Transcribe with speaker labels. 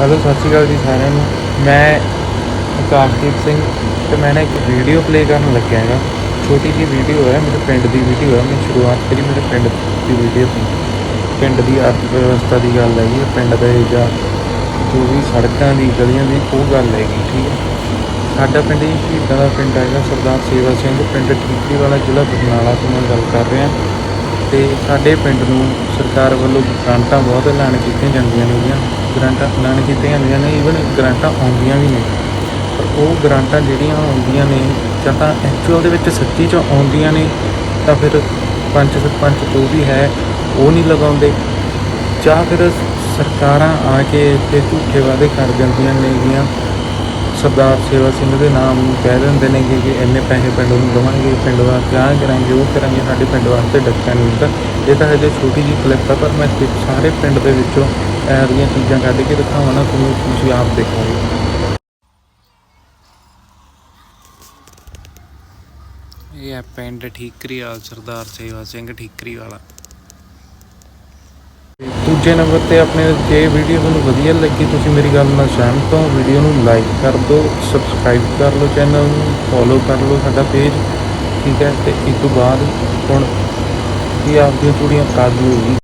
Speaker 1: Hello, ਸਤਿ ਸ਼੍ਰੀ ਅਕਾਲ ਜੀ ਸਾਰਿਆਂ ਨੂੰ। ਮੈਂ ਆਕਾਸ਼ਦੀਪ ਸਿੰਘ ਤੇ ਮੈਂ ਨਾ ਇੱਕ ਵੀਡੀਓ ਪਲੇ ਕਰਨ ਲੱਗਿਆ ਹੈਗਾ। ਛੋਟੀ ਜਿਹੀ ਵੀਡੀਓ ਹੈ, ਮੇਰੇ ਪਿੰਡ ਦੀ ਵੀਡੀਓ ਹੈ। ਮੈਂ ਸ਼ੁਰੂਆਤ ਕਰੀ ਮੇਰੇ ਪਿੰਡ ਦੀ ਵੀਡੀਓ ਤੋਂ ਪਿੰਡ ਦੀ ਅਰਥ ਵਿਵਸਥਾ ਦੀ ਗੱਲ ਹੈਗੀ ਪਿੰਡ ਦੇ ਜਾਂ ਜੋ ਵੀ ਸੜਕਾਂ ਦੀ, ਗਲੀਆਂ ਦੀ, ਉਹ ਗੱਲ ਹੈਗੀ, ਠੀਕ ਹੈ। ਸਾਡਾ ਪਿੰਡ ਹੀ ਸ਼ਹੀਦਾਂ ਦਾ ਪਿੰਡ ਹੈਗਾ, ਸਰਦਾਰ ਸੇਵਾ ਸਿੰਘ। ਪਿੰਡ ਠੀਕਰੀ ਵਾਲਾ ਜ਼ਿਲ੍ਹਾ ਬਰਨਾਲਾ ਤੋਂ ਮੈਂ ਗੱਲ ਕਰ ਰਿਹਾ। ਤੇ ਸਾਡੇ ਪਿੰਡ ਨੂੰ ਸਰਕਾਰ ਵੱਲੋਂ ਗ੍ਰਾਂਟਾਂ ਬਹੁਤ ਐਲਾਨ ਕੀਤੀਆਂ ਜਾਂਦੀਆਂ ਨੇਗੀਆਂ। ਗ੍ਰਾਂਟਾਂ ਐਲਾਨ ਕੀਤੀਆਂ ਜਾਂਦੀਆਂ ਨੇ ਈਵਨ ਗ੍ਰਾਂਟਾਂ ਆਉਂਦੀਆਂ ਵੀ ਨੇ। ਪਰ ਉਹ ਗ੍ਰਾਂਟਾਂ ਜਿਹੜੀਆਂ ਆਉਂਦੀਆਂ ਨੇ, ਜਾਂ ਤਾਂ ਐਕਚੁਅਲ ਦੇ ਵਿੱਚ ਸੱਚੀ ਚ ਆਉਂਦੀਆਂ ਨੇ, ਤਾਂ ਫਿਰ ਪੰਚ ਸਰਪੰਚ ਜੋ ਵੀ ਹੈ, ਉਹ ਨਹੀਂ ਲਗਾਉਂਦੇ। ਜਾਂ ਫਿਰ ਸਰਕਾਰਾਂ ਆ ਕੇ ਇੱਥੇ ਝੂਠੇ ਵਾਅਦੇ ਕਰ ਜਾਂਦੀਆਂ ਨੇਗੀਆਂ ਸਰਦਾਰ ਸੇਵਾ ਸਿੰਘ ਦੇ ਨਾਮ ਨੂੰ ਕਹਿ ਦਿੰਦੇ ਨੇ ਕਿ ਇੰਨੇ ਪੈਸੇ ਪਿੰਡ ਨੂੰ ਦੇਵਾਂਗੇ, ਪਿੰਡ ਵਾਸਤੇ ਆਹ ਕਰਾਂਗੇ, ਉਹ ਕਰਾਂਗੇ, ਸਾਡੇ ਪਿੰਡ ਵਾਸਤੇ ਡੱਕਾ ਨਹੀਂ ਹੁੰਦਾ। ਇਹ ਤਾਂ ਹਜੇ ਛੋਟੀ ਜਿਹੀ ਕਲਿੱਪ ਆ, ਪਰ ਮੈਂ ਸਾਰੇ ਪਿੰਡ ਦੇ ਵਿੱਚੋਂ ਇਹੋ ਜਿਹੀਆਂ ਚੀਜ਼ਾਂ ਕੱਢ ਕੇ ਦਿਖਾਵਾਂ ਨਾ ਤੁਹਾਨੂੰ ਤੁਸੀਂ ਆਪ ਦੇਖੋਗੇ। ਇਹ ਹੈ ਪਿੰਡ ਠੀਕਰੀ ਵਾਲਾ ਸਰਦਾਰ ਸੇਵਾ ਸਿੰਘ ਠੀਕਰੀ ਵਾਲਾ ਦੂਜੇ ਨੰਬਰ ਤੇ ਆਪਣੇ ਜੇ ਵੀਡੀਓ ਤੁਹਾਨੂੰ ਵਧੀਆ ਲੱਗੀ ਤੁਸੀਂ ਮੇਰੀ ਗੱਲ ਨਾਲ ਸਹਿਮਤ ਹੋ। ਵੀਡੀਓ ਨੂੰ ਲਾਈਕ ਕਰ ਦਿਓ ਸਬਸਕ੍ਰਾਈਬ ਕਰ ਲਓ ਚੈਨਲ ਨੂੰ ਫੋਲੋ ਕਰ ਲਓ ਸਾਡਾ ਪੇਜ। ਠੀਕ ਹੈ ਤੇ ਇਸ ਤੋਂ ਬਾਅਦ ਹੁਣ ਕੀ ਆਪਦੀਆਂ ਥੋੜ੍ਹੀਆਂ ਕਾਜ ਹੋਊਗੀ